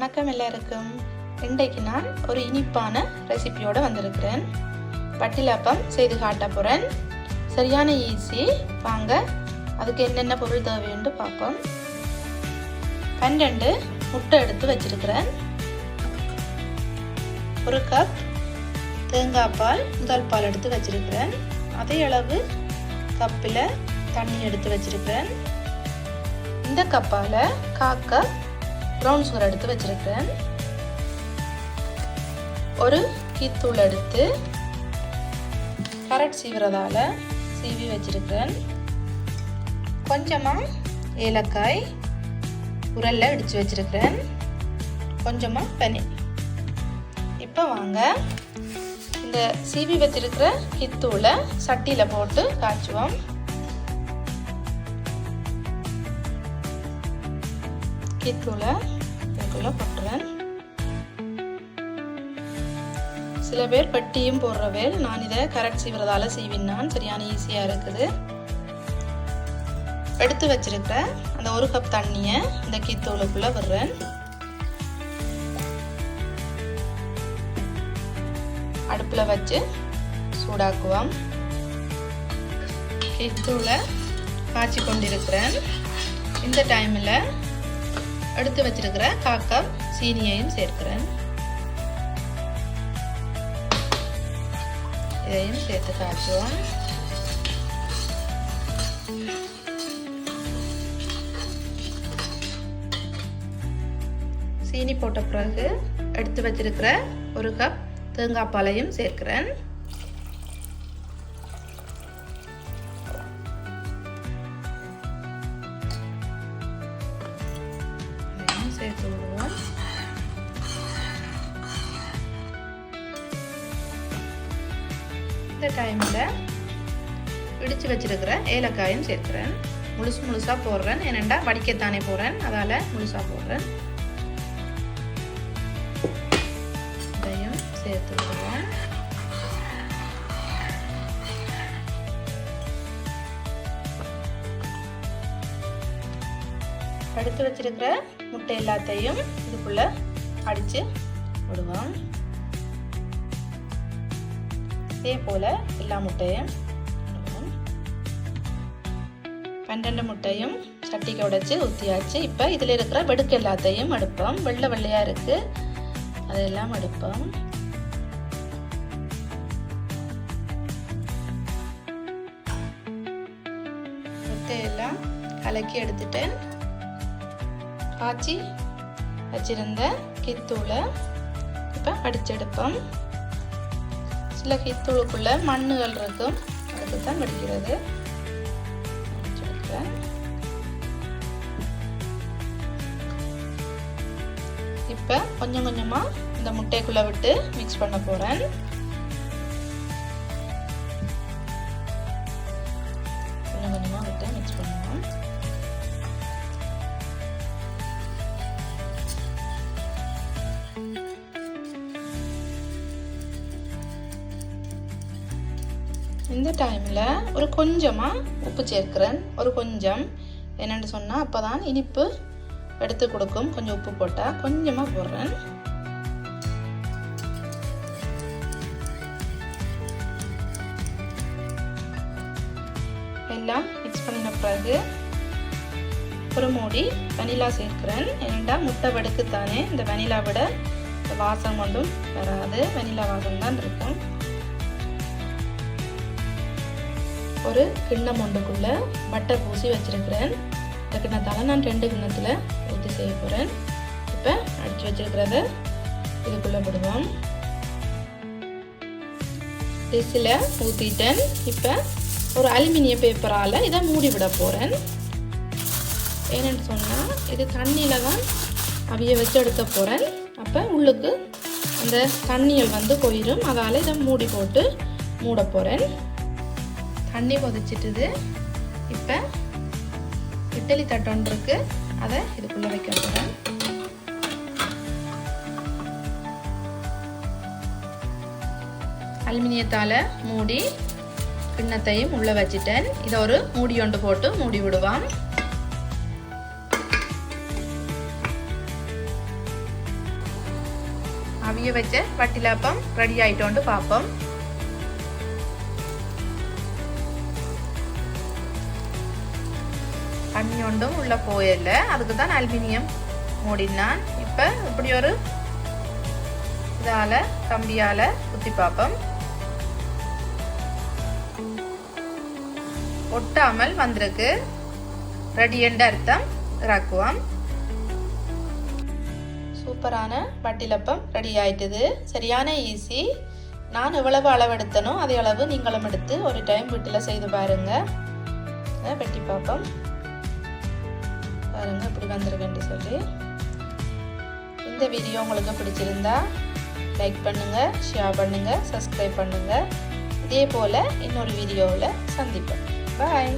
வணக்கம் எல்லாருக்கும். இன்றைக்கு நான் ஒரு இனிப்பான ரெசிபியோடு வந்திருக்கிறேன். பட்டிலாப்பம் செய்து காட்ட போகிறேன் சரியான ஈஸி வாங்க அதுக்கு என்னென்ன பொருள் தேவைன்னு பார்ப்போம். பன்னெண்டு முட்டை எடுத்து வச்சிருக்கிறேன். ஒரு கப் தேங்காய் பால் முதல் பால் எடுத்து வச்சிருக்கிறேன். அதே அளவு கப்பில் தண்ணி எடுத்து வச்சிருக்கிறேன். இந்த கப்பால் காக்க ப்ரௌன் சுகர் எடுத்து வச்சிருக்கிறேன். ஒரு கீத்தூள் எடுத்து கரட் சீவுறதால சீவி வச்சிருக்கிறேன். கொஞ்சமாக ஏலக்காய் உரல்ல இடித்து வச்சிருக்கிறேன். கொஞ்சமாக பனி இப்போ வாங்க. இந்த சீவி வச்சிருக்கிற கித்தூளை சட்டியில் போட்டு காய்ச்சுவோம். கித்தூளை பக்கத்தில் போட்டுறேன் சில பேர் பெட்டியும் போடுறவேல் நான் இதை கரெக்ட் சீவுறதால சீவினான் சரியான ஈஸியாக இருக்குது. எடுத்து வச்சிருக்கிற அந்த ஒரு கப் தண்ணியை இந்த கீத்தூளுக்குள்ளே விடுறேன். அடுப்பில் வச்சு சூடாக்குவோம். கீத்தூளை காய்ச்சி கொண்டிருக்கிறேன் இந்த டைமில் எடுத்து வச்சிருக்கிற காக்கப் சீனியையும் சேர்க்கிறேன். இதையும் சேர்த்து காய்ச்சுவோம். சீனி போட்ட பிறகு எடுத்து வச்சிருக்கிற ஒரு கப் தேங்காய் பாலையும் சேர்க்கிறேன். சேர்த்து விடுவோம் இந்த டைமில் இடித்து வச்சிருக்கிற ஏலக்காயும் சேர்க்குறேன் முழுசு முழுசாக போடுறேன் ஏனெண்டா வடிக்கத்தானே போடுறேன் அதால் முழுசாக போடுறேன் இதையும் சேர்த்து விடுவேன் எடுத்து வச்சிருக்கிற முட்டை எல்லாத்தையும் இதுக்குள்ள அடித்து விடுவோம் இதே போல் எல்லா முட்டையும் பன்னெண்டு முட்டையும் சட்டிக்கு உடைச்சி ஊற்றியாச்சு இப்போ இதில் இருக்கிற வெடுக்கு எல்லாத்தையும் எடுப்போம் வெள்ளை வெள்ளையாக இருக்குது அதெல்லாம் எடுப்போம் முட்டையெல்லாம் கலக்கி எடுத்துட்டேன் காய்ச்சி வச்சிருந்த கித்தூளை இப்போ அடிச்செடுப்போம் சில கித்தூளுக்குள்ள மண்ணுகள் இருக்கும். அதுக்கு தான் வடிக்கிறது இப்போ கொஞ்சம் கொஞ்சமாக இந்த முட்டைக்குள்ளே விட்டு மிக்ஸ் பண்ண போகிறேன் இந்த டைமில் ஒரு கொஞ்சமாக உப்பு சேர்க்கிறேன். ஒரு கொஞ்சம். என்னென்னு சொன்னால் அப்போ தான் இனிப்பு எடுத்து கொடுக்கும். கொஞ்சம் உப்பு போட்டால் கொஞ்சமாக போடுறேன். எல்லாம் மிக்ஸ் பண்ணின பிறகு ஒரு மூடி வெனிலா சேர்க்கிறேன். ஏன்டா முட்டை வடுக்குத்தானே இந்த வனிலா விட வாசம் ஒன்றும் வராது. வெனிலா வாசம் தான் இருக்கும். ஒரு கிண்ணம் ஒன்றுக்குள்ள பட்டர் பூசி வச்சிருக்கிறேன். இந்த கிண்ணத்தால் நான் ரெண்டு கிண்ணத்தில் ஊற்றி செய்ய போகிறேன் இப்போ அடித்து வச்சிருக்கிறத இதுக்குள்ளே விடுவோம் டிஷ்ஷில் ஊற்றிட்டேன் இப்போ ஒரு அலுமினிய பேப்பரால் இதை மூடிவிட போகிறேன் ஏன்னு சொன்னால் இது தண்ணியில் தான் அவிய வச்சு எடுக்க போகிறேன் அப்போ உள்ளுக்கு அந்த தண்ணிகள் வந்து போயிடும் அதால் இதை மூடி போட்டு மூட போகிறேன் தண்ணி கொதிச்சிட்டுது. இப்போ இட்லி தட்டொன்று இருக்கு. அதை இதுக்குள்ளே வைக்க போகிறேன் அலுமினியத்தால் மூடி கிண்ணத்தையும் உள்ளே வச்சிட்டேன். இதை ஒரு மூடி ஒன்று போட்டு மூடி விடுவான் அவிய வச்ச வட்டிலாப்பம் ரெடி ஆயிட்டோண்டு பார்ப்போம் தண்ணி ஒன்றும் உள்ள போயிடல அதுக்கு தான் அலுமினியம் மூடினான். இப்போ இப்படி ஒரு இதால் கம்பியால் குத்தி பார்ப்போம். ஒட்டாமல் வந்திருக்கு. ரெடி என்ற அர்த்தம் இறக்குவோம். சூப்பரான வட்டிலப்பம் ரெடி ஆயிட்டுது. சரியான ஈஸி நான் எவ்வளவு அளவு எடுத்தனோ அதே அளவு நீங்களும் எடுத்து ஒரு டைம் வீட்டில் செய்து பாருங்கள் வெட்டி பார்ப்போம். பாருங்கள் இப்படி வந்திருக்குன்னு சொல்லி. இந்த வீடியோ உங்களுக்கு பிடிச்சிருந்தா லைக் பண்ணுங்கள் ஷேர் பண்ணுங்கள் சப்ஸ்கிரைப் பண்ணுங்கள் இதே போல் இன்னொரு வீடியோவில் சந்திப்பேன் பாய்